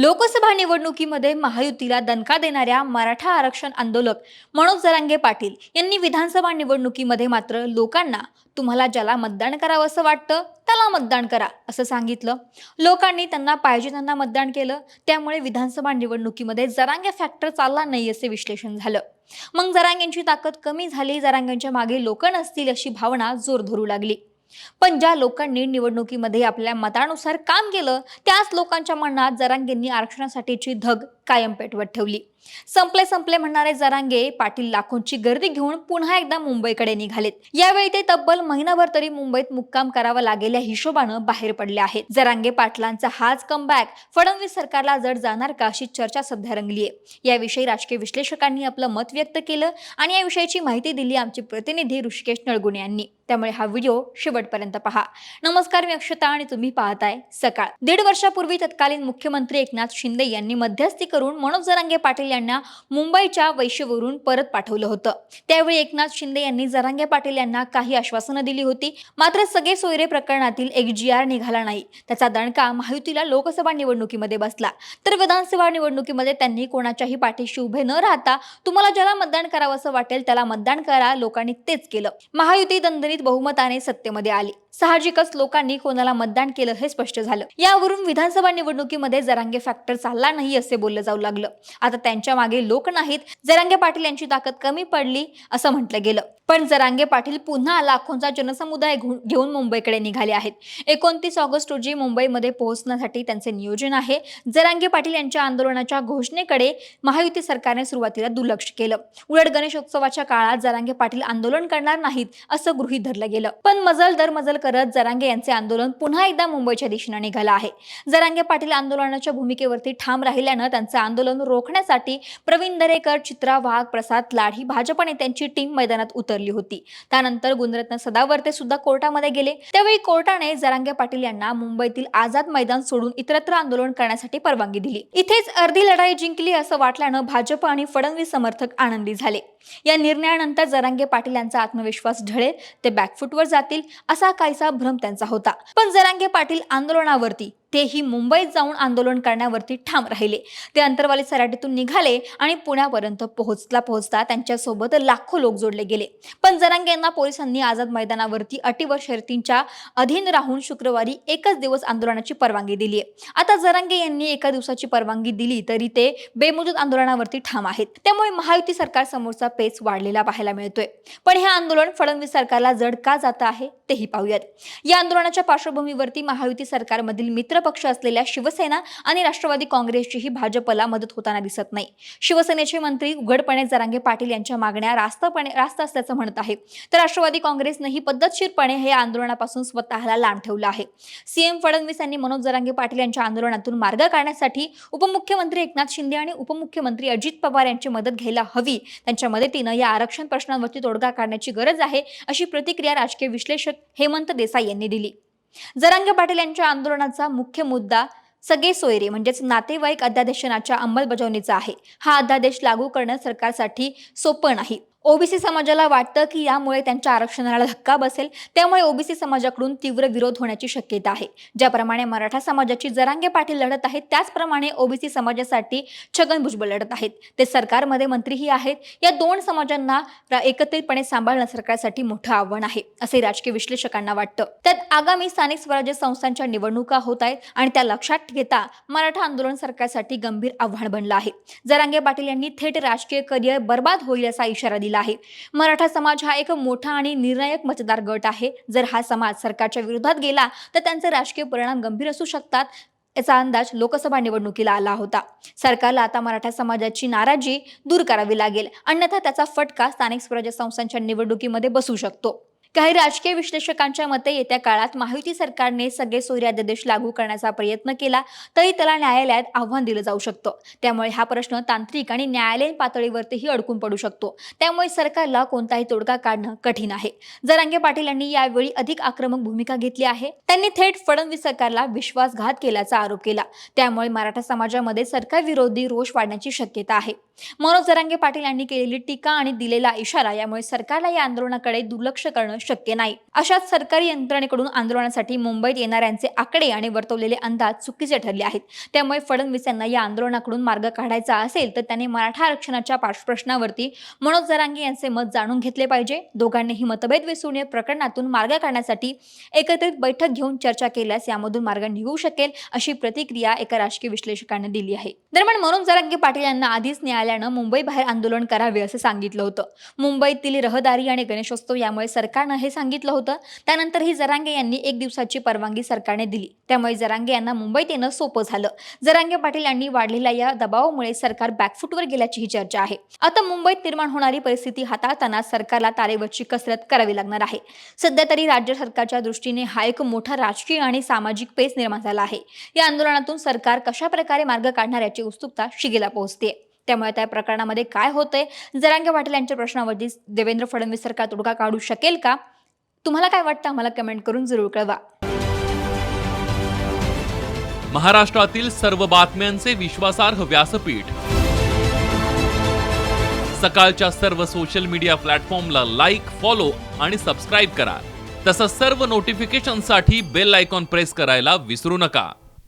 लोकसभा निवडणुकीमध्ये महायुतीला दणका देणाऱ्या मराठा आरक्षण आंदोलक मनोज जरांगे पाटील यांनी विधानसभा निवडणुकीमध्ये मात्र लोकांना तुम्हाला ज्याला मतदान करावं असं वाटतं त्याला मतदान करा असं सांगितलं. लोकांनी त्यांना पाहिजे त्यांना मतदान केलं. त्यामुळे विधानसभा निवडणुकीमध्ये जरांगे फॅक्टर चालला नाही असे विश्लेषण झालं. मग जरांगेंची ताकद कमी झाली जरांगेंच्या मागे लोक नसतील अशी भावना जोर धरू लागली. पण ज्या लोकांनी निवडणुकीमध्ये आपल्या मतानुसार काम केलं त्याच लोकांच्या मनात जरांगेंनी आरक्षणासाठीची धग कायम पेटवत ठेवली. संपले संपले म्हणणारे जरांगे पाटील लाखोंची गर्दी घेऊन पुन्हा एकदा मुंबईकडे निघालेत. यावेळी ते तब्बल महिनाभर तरी मुंबईत मुक्काम करावा लागेल्या हिशोबानं बाहेर पडले आहेत. जरांगे पाटलांचा हाच कमबॅक फडणवीस सरकारला जड जाणार का अशी चर्चा सध्या रंगली आहे याविषयी राजकीय विश्लेषकांनी आपलं मत व्यक्त केलं आणि याविषयीची माहिती दिली आमचे प्रतिनिधी ऋषिकेश नळगुणे यांनी. त्यामुळे हा व्हिडिओ शेवटपर्यंत पहा. नमस्कार मी अक्षता आणि तुम्ही पाहताय सकाळ. दीड वर्षापूर्वी तत्कालीन मुख्यमंत्री एकनाथ शिंदे यांनी मध्यस्थी करून मनोज जरांगे पाटील यांना मुंबईच्या वैश्यवरून परत पाठवलं होतं. त्यावेळी एकनाथ शिंदे यांनी जरांगे पाटील यांना काही आश्वासनं दिली होती. मात्र सगळे सोयरे प्रकरणातील एक जी आर निघाला नाही. त्याचा दणका महायुतीला लोकसभा निवडणुकीमध्ये बसला. तर विधानसभा निवडणुकीमध्ये त्यांनी कोणाच्याही पाठीशी उभे न राहता तुम्हाला ज्याला मतदान करावं असं वाटेल त्याला मतदान करा लोकांनी तेच केलं. महायुती दणदणीत बहुमताने सत्तेमध्ये आली. साहजिकच लोकांनी कोणाला मतदान केलं हे स्पष्ट झालं. यावरून विधानसभा निवडणुकीमध्ये जरांगे फॅक्टर चालला नाही असे बोललं जाऊ लागलं. आता त्यांच्या मागे लोक नाहीत. जरांगे पाटील यांची ताकद कमी पडली असं म्हटलं गेलं. पण जरांगे पाटील पुन्हा लाखोंचा जनसमुदाय घु- घेऊन मुंबईकडे निघाले आहेत. एकोणतीस ऑगस्ट रोजी मुंबईमध्ये पोहोचण्यासाठी त्यांचे नियोजन आहे. जरांगे पाटील यांच्या आंदोलनाच्या घोषणेकडे महायुती सरकारने सुरुवातीला दुर्लक्ष केलं. उलट गणेशोत्सवाच्या काळात जरांगे पाटील आंदोलन करणार नाहीत असं गृहीत धरलं गेलं. पण मजल दर मजल करत जरांगे यांचे आंदोलन पुन्हा एकदा मुंबईच्या दिशेने निघालं आहे. जरांगे पाटील आंदोलनाच्या भूमिकेवरती ठाम राहिल्यानं त्यांचं आंदोलन रोखण्यासाठी प्रवीण दरेकर चित्रा वाघ प्रसाद लाड ही भाजप नेत्यांची टीम मैदानात उतरली. होती. त्यानंतर गुणरत्न सदावर्ते सुद्धा कोर्टामध्ये गेले. त्यावेळी कोर्टाने जरांगे पाटील यांना मुंबईतील आझाद मैदान सोडून इतरत्र आंदोलन करण्यासाठी परवानगी दिली. इथेच अर्धी लढाई जिंकली असं वाटल्यानं भाजप आणि फडणवीस समर्थक आनंदी झाले. या निर्णयानंतर जरांगे पाटील यांचा आत्मविश्वास ढळेल ते बॅकफुटवर जातील असा काहीसा भ्रम त्यांचा होता. पण जरांगे पाटील आंदोलनावरती तेही मुंबईत जाऊन आंदोलन करण्यावरती ठाम राहिले. ते अंतरवाली सराटीतून निघाले आणि पुण्यापर्यंत पोहोचला पोहोचता त्यांच्यासोबत लाखो लोक जोडले गेले. पण जरांगे यांना पोलिसांनी आझाद मैदानावरती अटी व शर्तींच्या अधीन राहून शुक्रवारी एकच दिवस आंदोलनाची परवानगी दिली आहे. आता जरांगे यांनी एका दिवसाची परवानगी दिली तरी ते बेमुदत आंदोलनावरती ठाम आहेत. त्यामुळे महायुती सरकार समोरचा पेच वाढलेला पाहायला मिळतोय. पण हे आंदोलन फडणवीस सरकारला जड का जात आहे तेही पाहूयात. या आंदोलनाच्या पार्श्वभूमीवरती महायुती सरकारमधील मित्र पक्ष असलेल्या शिवसेना आणि राष्ट्रवादी काँग्रेसचीही भाजपला मदत होताना दिसत नाही. शिवसेनेचे मंत्री उघडपणे जरांगे पाटील यांच्या मागण्या रास्तपणे रास्त असल्याचं म्हणत आहे. तर राष्ट्रवादी काँग्रेसनंही पद्धतशीरपणे हे आंदोलनापासून स्वतःला लांब ठेवलं आहे. सीएम फडणवीस यांनी मनोज जरांगे पाटील यांच्या आंदोलनातून मार्ग काढण्यासाठी उपमुख्यमंत्री एकनाथ शिंदे आणि उपमुख्यमंत्री अजित पवार यांची मदत घ्यायला हवी. त्यांच्या मदतीनं या आरक्षण प्रश्नांवरती तोडगा काढण्याची गरज आहे अशी प्रतिक्रिया राजकीय विश्लेषक हेमंत देसाई यांनी दिली. जरांगे पाटील यांच्या आंदोलनाचा मुख्य मुद्दा सगळे सोयरे म्हणजेच नातेवाईक अध्यादेशनाच्या अंमलबजावणीचा आहे. हा अध्यादेश लागू करणं सरकारसाठी सोपं नाही. ओबीसी समाजाला वाटतं की यामुळे त्यांच्या आरक्षणाला धक्का बसेल. त्यामुळे ओबीसी समाजाकडून तीव्र विरोध होण्याची शक्यता आहे. ज्याप्रमाणे मराठा समाजाची जरांगे पाटील लढत आहेत त्याचप्रमाणे ओबीसी समाजासाठी छगन भुजबळ लढत आहेत. ते सरकारमध्ये मंत्रीही आहेत. या दोन समाजांना एकत्रितपणे सांभाळणं सरकारसाठी मोठं आव्हान आहे असे राजकीय विश्लेषकांना वाटतं. त्यात आगामी स्थानिक स्वराज्य संस्थांच्या निवडणुका होत आहेत आणि त्या लक्षात घेता मराठा आंदोलन सरकारसाठी गंभीर आव्हान बनलं आहे. जरांगे पाटील यांनी थेट राजकीय करिअर बर्बाद होईल असा इशारा दिला आहे. मराठा समाज हा एक मोठा आणि निर्णायक मतदार गट आहे. जर हा समाज सरकारच्या विरोधात गेला तर त्यांचे राजकीय परिणाम गंभीर असू शकतात याचा अंदाज लोकसभा निवडणुकीला आला होता. सरकारला आता मराठा समाजाची नाराजी दूर करावी लागेल. अन्यथा त्याचा फटका स्थानिक स्वराज्य संस्थांच्या निवडणुकीमध्ये बसू शकतो. काही राजकीय विश्लेषकांच्या मते येत्या काळात महायुती सरकारने सगळे सूर्यादेश लागू करण्याचा प्रयत्न केला तरी त्याला न्यायालयात आव्हान दिलं जाऊ शकतं. त्यामुळे हा प्रश्न तांत्रिक आणि न्यायालयीन पातळीवरतीही अडकून पडू शकतो. त्यामुळे सरकारला कोणताही तोडगा काढणं कठीण आहे. जरांगे पाटील यांनी यावेळी अधिक आक्रमक भूमिका घेतली आहे त्यांनी थेट फडणवीस सरकारला विश्वासघात केल्याचा आरोप केला. त्यामुळे मराठा समाजामध्ये सरकारविरोधी रोष वाढण्याची शक्यता आहे. मनोज जरांगे पाटील यांनी केलेली टीका आणि दिलेला इशारा यामुळे सरकारला या आंदोलनाकडे दुर्लक्ष करणं शक्य नाही. अशाच सरकारी यंत्रणेकडून आंदोलनासाठी मुंबईत येणाऱ्यांचे आकडे आणि वर्तवलेले अंदाज चुकीचे ठरले आहेत. त्यामुळे फडणवीस यांना या आंदोलनाकडून मार्ग काढायचा असेल तर त्यांनी मराठा आरक्षणाच्या पार्श्वप्रश्नावरती मनोज जरांगे यांचे मत जाणून घेतले पाहिजे. दोघांनीही मतभेद विसरून या प्रकरणातून मार्ग काढण्यासाठी एकत्रित बैठक घेऊन चर्चा केल्यास यामधून मार्ग निघू शकेल अशी प्रतिक्रिया एका राजकीय विश्लेषकाने दिली आहे. दरम्यान मनोज जरांगे पाटील यांना आधीच न्यायालयानं मुंबई बाहेर आंदोलन करावे असं सांगितलं होतं. मुंबईतील रहदारी आणि गणेशोत्सव यामुळे सरकार सरकारनं हे सांगितलं होतं. त्यानंतर ही जरांगे यांनी एक दिवसाची परवानगी सरकारने दिली. त्यामुळे जरांगे यांना मुंबईत येणं सोपं झालं. जरांगे पाटील यांनी वाढलेल्या या दबावामुळे सरकार बॅकफुटवर गेल्याची ही चर्चा आहे. आता मुंबईत निर्माण होणारी परिस्थिती हाताळताना सरकारला तारेवरची कसरत करावी लागणार आहे. सध्या तरी राज्य सरकारच्या दृष्टीने हा एक मोठा राजकीय आणि सामाजिक पेच निर्माण झाला आहे. या आंदोलनातून सरकार कशा प्रकारे मार्ग काढणार याची उत्सुकता शिगेला पोहोचते त्यामुळे त्या प्रकरणामध्ये काय होतंय? जरांगे पाटील यांच्या प्रश्नावरती देवेंद्र फडणवीस सरकार तोडगा काढू शकेल का? तुम्हाला काय वाटतं? आम्हाला कमेंट करून जरूर कळवा. महाराष्ट्रातील सर्व बातम्यांचे विश्वासार्ह व्यासपीठ. सकाळच्या सर्व सोशल मीडिया प्लॅटफॉर्मला लाईक फॉलो आणि सबस्क्राईब करा. तसंच सर्व नोटिफिकेशनसाठी बेल आयकॉन प्रेस करायला विसरू नका.